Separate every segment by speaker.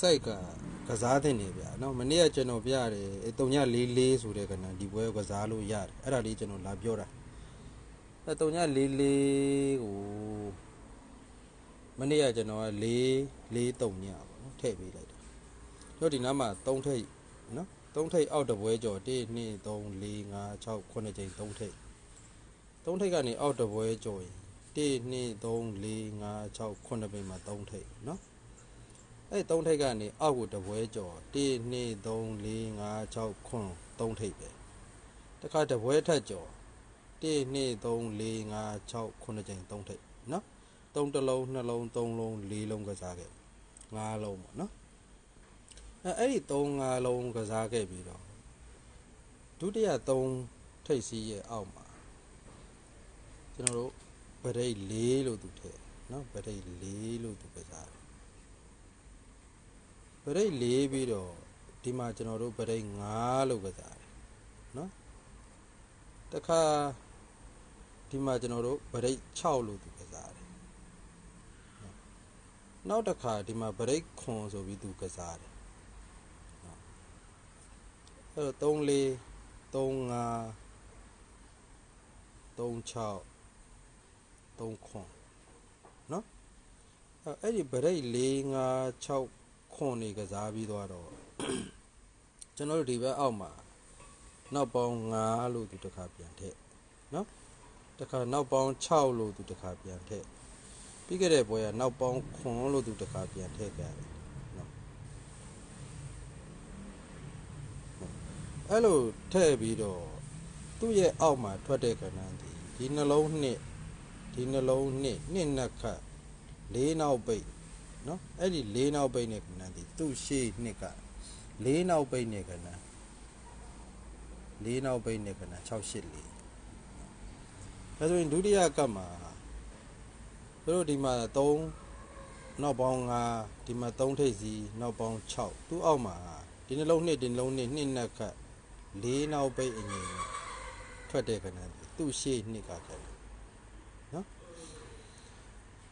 Speaker 1: စိုက်ကကစားတဲ့နေဗျာနော်မနေ့ကကျွန်တော်ပြရတယ်အဲ344ဆိုတဲ့ကဏ္ဍဒီပွဲကိုကစားလို့ရတယ်အဲ့ဒါလေးကျွန်တော်လာပြောတာအဲ344ကိုမနေ့ကကျွန်တော်က4 4 3ညပေါ့နော်ထည့်ပေးလိုက်တာတို့ဒီနားမှာ3ထိပ်နော်3ထိပ်အောက်တပွဲကျော်1 2 3 4 5 6 9ချိန်3ထိပ်3ထိပ်ကနေအောက်တပွဲကျော်ရင်1 2 3 4 5 6 9ပိတ်မှာ3ထိပ်နော် အဲ့3ထိပ်ကနေအောက်ကိုတပွဲကျော်1 2 3 4 5 6 9 3ထိပ်ပဲတခါတပွဲထက်ကျော်1 2 3 4 5 6 9ချိန်3ထိပ်နော်3တစ်လုံး2လုံး3လုံး4လုံးကစားခဲ့5လုံးပေါ့နော်အဲ့အဲ့ဒီ3 5လုံးကစားခဲ့ပြီးတော့ဒုတိယ3ထိပ်စီးရဲ့အောက်မှာကျွန်တော်တို့ဗရိတ်4လို့သူထည့်နော်ဗရိတ်4လို့သူကစား တယ်ပရိတ်၄ပြီးတော့ဒီမှာကျွန်တော်တို့ပရိတ်5လို့ကစားတယ်နော်တခါဒီမှာကျွန်တော်တို့ပရိတ်6လို့သူကစားတယ်နော်နောက်တစ်ခါဒီမှာပရိတ်ခွန်ဆိုပြီးသူကစားတယ်နော်အဲ့တော့3 4 3 5 3 6 3ခွန်နော်အဲ့အဲ့ဒီပရိတ်4 5 6 ခွန်နေကစားပြီးသွားတော့ကျွန်တော်တို့ဒီဘက်အောက်မှာနောက်ပေါင်း9လို့သူတစ်ခါပြန်ထည့်နော်တစ်ခါနောက်ပေါင်း6လို့သူတစ်ခါပြန်ထည့်ပြီးခဲ့တဲ့ပွဲကနောက်ပေါင်း9လို့သူတစ်ခါပြန်ထည့်ကြတယ်နော်အဲ့လိုထည့်ပြီးတော့သူ့ရဲ့အောက်မှာထွက်တဲ့ကဏ္ဍဒီဒီနှလုံးနှစ်ဒီနှလုံးနှစ်နှစ်နှစ်ခတ်လေးနောက်ပိတ် နော်အဲ့ဒီ၄နောက်ပိတ်နဲ့ကဏ္ဍဒီသူ့ရှေ့နှစ်က၄နောက်ပိတ်နဲ့ကဏ္ဍ၄နောက်ပိတ်နဲ့ကဏ္ဍ684ဒါဆိုရင်ဒုတိယကပ်မှာသူတို့ဒီမှာ3နောက်ပေါင်း5ဒီမှာ3ထိပ်စီနောက်ပေါင်း6သူ့အောက်မှာဒီနှလုံးနှစ်ဒီနှလုံးနှစ်နှစ်နှစ်ခတ်၄နောက်ပိတ်အငြိမ်ထွက်တဲ့ကဏ္ဍဒီသူ့ရှေ့နှစ်ကကဏ္ဍ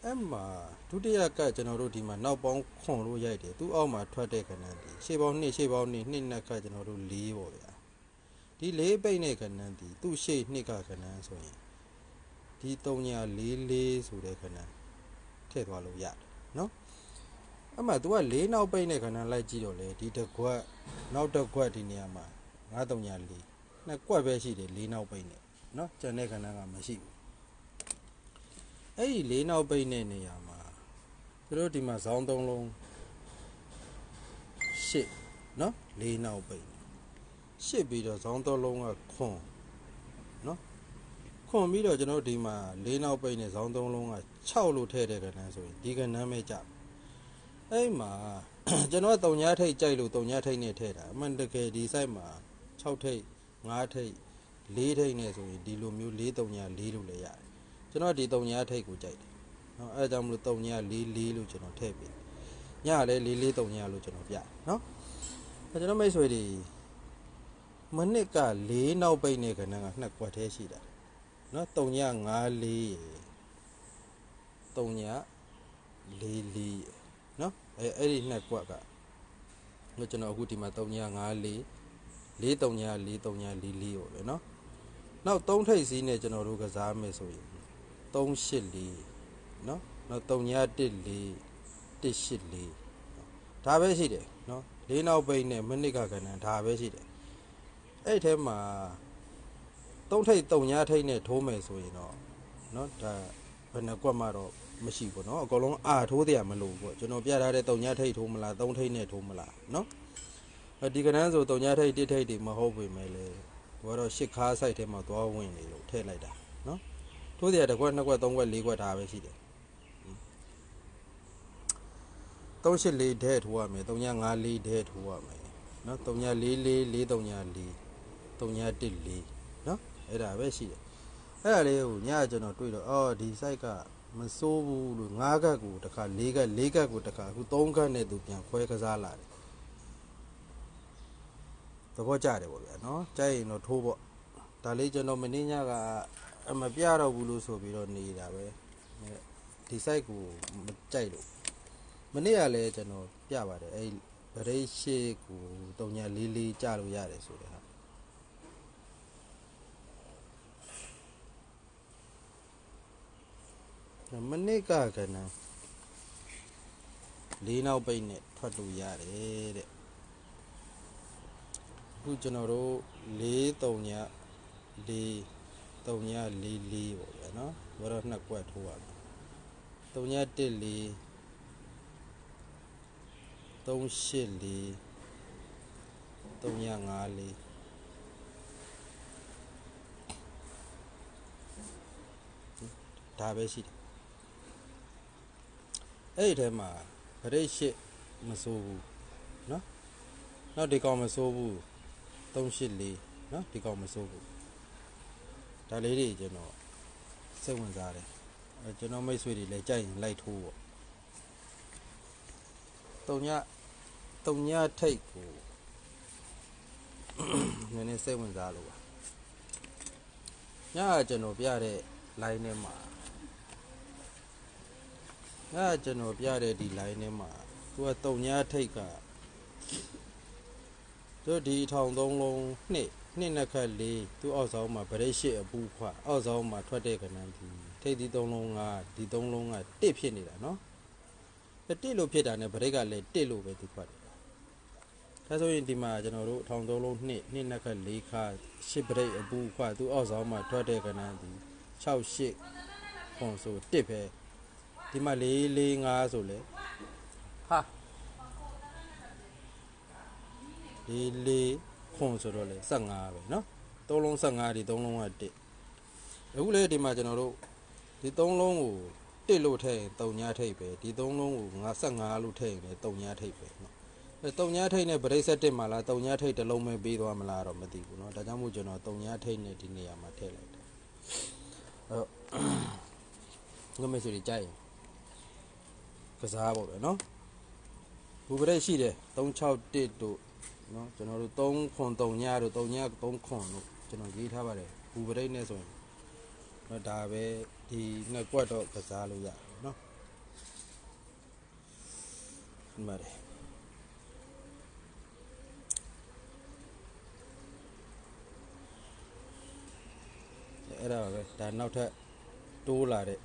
Speaker 1: အဲ့မှာဒုတိယကကျွန်တော်တို့ဒီမှာနောက်ပေါင်းခွန်လို့ရိုက်တယ်သူ့အောက်မှာထွက်တဲ့ခဏဒီရှေ့ပေါင်း2ရှေ့ပေါင်း2နှစ်နှစ်ခါကျွန်တော်တို့4ပေါ့ဗျာဒီ4ပိတ်နဲ့ခဏဒီသူ့ရှေ့နှစ်ကခဏဆိုရင်ဒီ3ညာ4 4ဆိုတဲ့ခဏထည့်သွားလို့ရတယ်နော်အဲ့မှာ तू က4နောက်ပိတ်နဲ့ခဏလိုက်ကြည့်တော့လေဒီတစ်ခွက်နောက်တစ်ခွက်ဒီနေရာမှာ9 3ညာ4နှစ်ကွက်ပဲရှိတယ်4နောက်ပိတ်နဲ့နော်ကျန်တဲ့ခဏကမရှိဘူး အဲ့ဒီလေးနောက်ပိတ်တဲ့နေရာမှာသူတို့ဒီမှာဇောင်းသုံးလုံးရှစ်နော်လေးနောက်ပိတ်ရှစ်ပြီးတော့ဇောင်းသုံးလုံးကခွန်နော်ခွန်ပြီးတော့ကျွန်တော်တို့ဒီမှာလေးနောက်ပိတ်နဲ့ဇောင်းသုံးလုံးက6လို့ထည့်တဲ့ကဏ္ဍဆိုရင်ဒီကဏ္ဍပဲကြအဲ့မှာကျွန်တော်ကတုံညာထိတ်ကြိုက်လို့တုံညာထိတ်နဲ့ထည့်တာအမှန်တကယ်ဒီ site မှာ6ထိတ်5ထိတ်4ထိတ်နဲ့ဆိုရင်ဒီလိုမျိုး4တုံညာ4လို့လည်းရတယ် ကျွန်တော်ဒီတုံညာထိတ်ကိုကြိုက်တယ်နော်အဲဒါကြောင့်မလို့တုံညာလေးလေးလို့ကျွန်တော်ထည့်ပေးညလည်းလေးလေးတုံညာလို့ကျွန်တော်ပြနော်အဲကျွန်တော်မိတ်ဆွေတွေမနစ်က၄နောက်ပိတ်နေခဏကနှစ်ကွက်သေးရှိတာနော်တုံညာ5လေးတုံညာလေးလေးနော်အဲအဲ့ဒီနှစ်ကွက်ကကျွန်တော်အခုဒီမှာတုံညာ5လေးလေးတုံညာလေးတုံညာလေးလေးပေါ့လေနော်နောက်၃ထိပ်စီးနဲ့ကျွန်တော်တို့ကစားမယ်ဆိုရင် 384เนาะနောက်314 184ဒါပဲရှိတယ်เนาะလေးနောက်ပိတ်နဲ့မိနစ်ကကဏ္ဍဒါပဲရှိတယ်အဲ့ထဲမှာသုံးထိပ်သုံးညာထိပ်နဲ့ထိုးမယ်ဆိုရင်တော့เนาะဒါဘယ်နှကွက်မှတော့မရှိဘူးเนาะအကောင်လုံးအာထိုးတယ်မလို့ပေါ့ကျွန်တော်ပြထားတဲ့သုံးညာထိပ်ထိုးမလားသုံးထိပ်နဲ့ထိုးမလားเนาะဒီကဏ္ဍဆိုသုံးညာထိပ်တစ်ထိပ်တွေမဟုတ်ပေမဲ့လေဘာတော့ရှစ်ခါဆိုင်ထဲမှာသွားဝင်နေလို့ထည့်လိုက်တာเนาะ ထိုးတယ်တစ်ခွက်နှစ်ခွက်သုံးခွက်လေးခွက်ဒါပဲရှိတယ်384ဒဲထိုးရမယ်354ဒဲထိုးရမယ်နော်344 434 314နော်အဲ့ဒါပဲရှိတယ်အဲ့ဒါလေးကိုညကျွန်တော်တွေ့တော့အော်ဒီ site ကမစိုးဘူးလို့၅ကတ်ကိုတစ်ခါ၄ကတ်၄ကတ်ကိုတစ်ခါအခု၃ကတ်နဲ့သူပြန်ခွဲကစားလာတယ်သဘောကျတယ်ပေါ့ဗျာနော်ကြိုက်ရင်တော့ထိုးပေါ့ဒါလေးကျွန်တော်မင်းညက အမပြတော့ဘူးလို့ဆိုပြီးတော့နေတာပဲဒီ site ကိုမကြိုက်လို့မနေ့ကလည်းကျွန်တော်ပြပါတယ်အဲ့ဗရိတ်ရှိကို3944ကြလို့ရတယ်ဆိုတဲ့ဟာဒါမနစ်ကကနန်းလေးနောက်ပိတ်နဲ့ထွက်လို့ရတယ်တဲ့အခုကျွန်တော်တို့4 3ည4 3ည4 4ပေါ့ဗျာနော်ဘာတော့နှစ်ကွက်ထိုးရမယ်3ည1 4 384 354ဒါပဲရှိတယ်အဲ့ဒီထဲမှာဗရိတ်ရှိမစိုးဘူးเนาะနောက်ဒီကောင်မစိုးဘူး384เนาะဒီကောင်မစိုးဘူး ဒါလေးတွေကျွန်တော်စိတ်ဝင်စားတယ်အဲကျွန်တော်မိတ်ဆွေတွေလည်းကြိုက်ရင်လိုက်ထိုးပေါ့တုံညတုံညထိတ်ကိုနည်းနည်းစိတ်ဝင်စားလို့ပါညကကျွန်တော်ပြတဲ့ line ထဲမှာညကကျွန်တော်ပြတဲ့ဒီ line ထဲမှာသူကတုံညထိတ်ကသူဒီထောင်သုံးလုံးနှစ် နှစ်နှစ်ခက်လေးသူအောက်ဆောင်မှာဗရိတ်ရှိအပူခွအောက်ဆောင်မှာထွက်တဲ့ကဏ္ဍဒီထိတ်ဒီသုံးလုံးကဒီသုံးလုံးကတစ်ဖြစ်နေတာနော်တစ်လို့ဖြစ်တာနဲ့ဗရိတ်ကလည်းတစ်လို့ပဲသူခွတ်တယ်ဒါဆိုရင်ဒီမှာကျွန်တော်တို့ထောင်သုံးလုံးနှစ်နှစ်နှစ်ခက်၄ခါရှစ်ပရိတ်အပူခွသူအောက်ဆောင်မှာထွက်တဲ့ကဏ္ဍဒီ6 8ခွန်ဆိုတစ်ပဲဒီမှာ4 4 5ဆိုလေဟာဒီ4 ခွန်ဆိုတော့လေ15ပဲเนาะသုံးလုံး15ဒီသုံးလုံးကတစ်အခုလေဒီမှာကျွန်တော်တို့ဒီသုံးလုံးကိုတစ်လို့ထည့်ရင်3ညထိပ်ပဲဒီသုံးလုံးကိုငါ15လို့ထည့်ရင်လည်း3ညထိပ်ပဲเนาะ အဲတုံညာထိတ်နဲ့ဗရိတ်ဆက်တစ်မှာလားတုံညာထိတ်တစ်လုံးပဲပေးသွားမလားတော့မသိဘူးเนาะဒါကြောင့်မို့ကျွန်တော်တုံညာထိတ်နဲ့ဒီနေရာမှာထည့်လိုက်တယ်အဲငါမေဆိုဒီကြိုက်ရင်ကစားပေါ့ပဲเนาะဘူဗရိတ်ရှိတယ်361တို့ နော်ကျွန်တော်တို့3ခွန်3ညတို့3ည3ခွန်တို့ကျွန်တော်ရေးထားပါတယ်ဘူပရိတ်နဲ့ဆိုရင်နော်ဒါပဲဒီနှစ်ကွက်တော့ကစားလို့ရတယ်နော်ဒီမှာတယ်အဲ့ဒါပဲဒါနောက်ထပ်တိုးလာတဲ့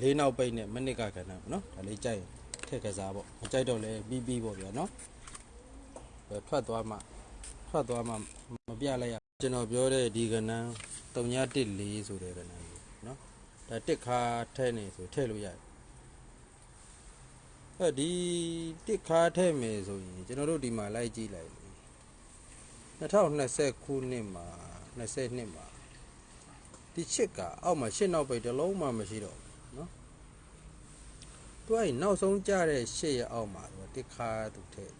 Speaker 1: လေးနောက်ပိတ်နဲ့မိနစ်ကကဏ္ဍပေါ့နော်ဒါလေးကြိုက်ထက်ကစားပေါ့မကြိုက်တော့လဲပြီးပြီးပေါ့ဗျာနော် ပဲထွက်သွားမှထွက်သွားမှမပြလိုက်ရကျွန်တော်ပြောတဲ့ဒီကဏ္ဍ314ဆိုတဲ့ကဏ္ဍလေးနော်ဒါတစ်ခါထည့်နေဆိုထည့်လို့ရတယ်အဲဒီတစ်ခါထည့်မယ်ဆိုရင်ကျွန်တော်တို့ဒီမှာလိုက်ကြည့်လိုက်2020ခုနှစ်မှာ22မှာ ဒီချစ်ကအောက်မှာရှစ်နောက်ပိတ်တစ်လုံးမှမရှိတော့ဘူးเนาะသူကနောက်ဆုံးကြတဲ့ရှစ်ရဲ့အောက်မှာသူတစ်ခါသူထည့်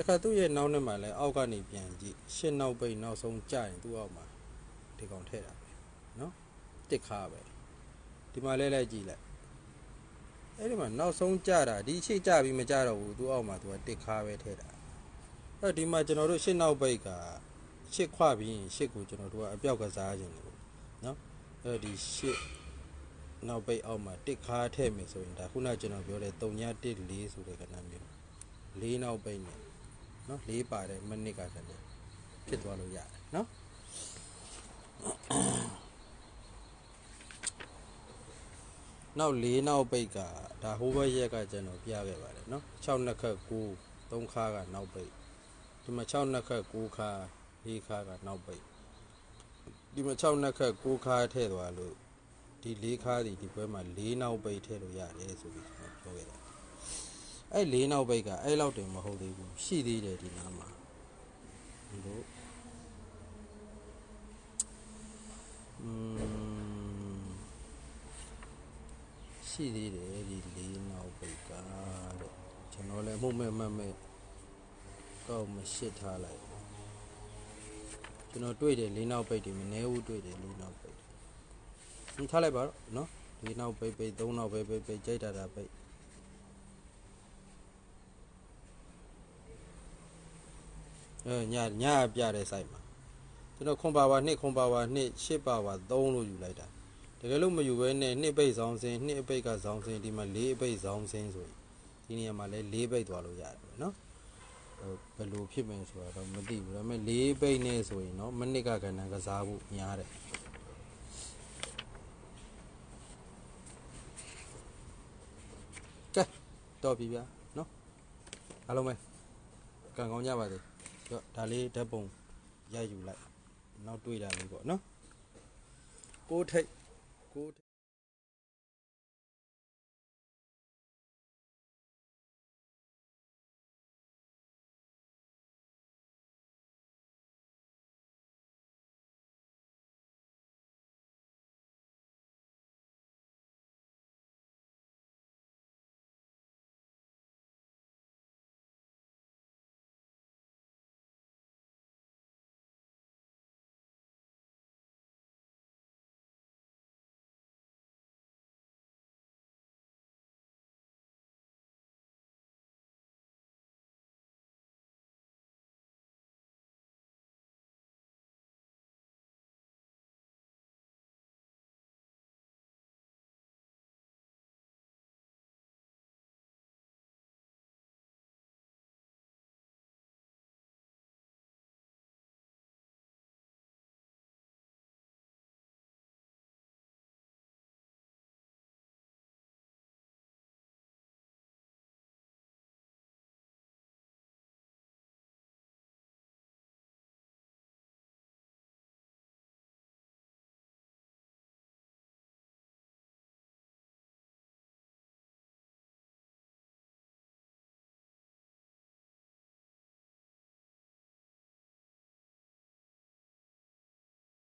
Speaker 1: တခါသူ့ရဲ့နောက်နဲ့မှလည်းအောက်ကနေပြန်ကြည့်ရှင်းနောက်ပိတ်နောက်ဆုံးကြရင်သူ့အောက်မှာဒီကောင်ထည့်တာပဲနော်တစ်ခါပဲဒီမှာလဲလိုက်ကြည့်လိုက်အဲ့ဒီမှာနောက်ဆုံးကြတာဒီရှေ့ကြပြီးမကြတော့ဘူးသူ့အောက်မှာသူကတစ်ခါပဲထည့်တာအဲ့ဒီမှာကျွန်တော်တို့ရှင်းနောက်ပိတ်ကရှစ်ခွပြီးရင်ရှစ်ကိုကျွန်တော်တို့ကအပြောက်ကစားခြင်းလို့နော်အဲ့ဒီရှစ်နောက်ပိတ်အောက်မှာတစ်ခါထည့်မယ်ဆိုရင်ဒါခုနကျွန်တော်ပြောတဲ့3ည14ဆိုတဲ့ကဏ္ဍမျိုး၄နောက်ပိတ်နဲ့ နော်၄ပါတဲ့မိနစ်ကကဏ္ဍဖြစ်သွားလို့ရတယ်နော်နောက်၄နောက်ပိတ်ကဒါဟိုဘက်ရက်ကကျွန်တော်ပြခဲ့ပါတယ်နော်6နှစ်ခက်9 3ခါကနောက်ပိတ်ဒီမှာ6နှစ်ခက်9ခါ၄ခါကနောက်ပိတ်ဒီမှာ6နှစ်ခက်6ခါထည့်သွားလို့ဒီ၄ခါဒီဒီဘွဲမှာ၄နောက်ပိတ်ထည့်လို့ရတယ်ဆိုပြီးကျွန်တော်ပြောခဲ့တာ အဲ့၄နောက်ပိတ်ကအဲ့လောက်တင်မဟုတ်သေးဘူးရှိသေးတယ်ဒီနားမှာဒီလိုอืมရှိသေးတယ်ဒီ၄နောက်ပိတ်ကတဲ့ကျွန်တော်လည်းမှုမဲ့မှတ်မဲ့တော့မရှစ်ထားလိုက်ကျွန်တော်တွေ့တယ်လေးနောက်ပိတ်တွေမနေဘူးတွေ့တယ်လေးနောက်ပိတ်ဟင်းထားလိုက်ပါတော့နော်လေးနောက်ပိတ်ပိတ်သုံးနောက်ပိတ်ပိတ်ပိတ်ကြိုက်တာတာပိတ် ညညပြတဲ့ site မှာကျွန်တော်ခွန်ပါဝါ2ခွန်ပါဝါ2 8ပါဝါ3လို့ယူလိုက်တာတကယ်လို့မယူဘဲနဲ့2ပိတ်ဆောင်စင်2အပိတ်ကဆောင်စင်ဒီမှာ4အပိတ်ဆောင်စင်ဆိုရင် ဒီနေရာမှာလည်း၄ဘိတ်သွားလို့ရတယ်ပဲเนาะဟိုဘယ်လိုဖြစ်မယ်ဆိုတာတော့မသိဘူးဒါပေမဲ့၄ဘိတ်နဲ့ဆိုရင်เนาะမိနစ်ကကဏ္ဍကစားဖို့များတယ်ကဲတော့ပြီဗျာเนาะအားလုံးပဲကံကောင်းကြပါစေ တော့ဒါလေးဓာတ်ပုံရိုက်ယူလိုက်နောက်တွေ့တာလေးပေါ့နော်ကိုထိတ်ကို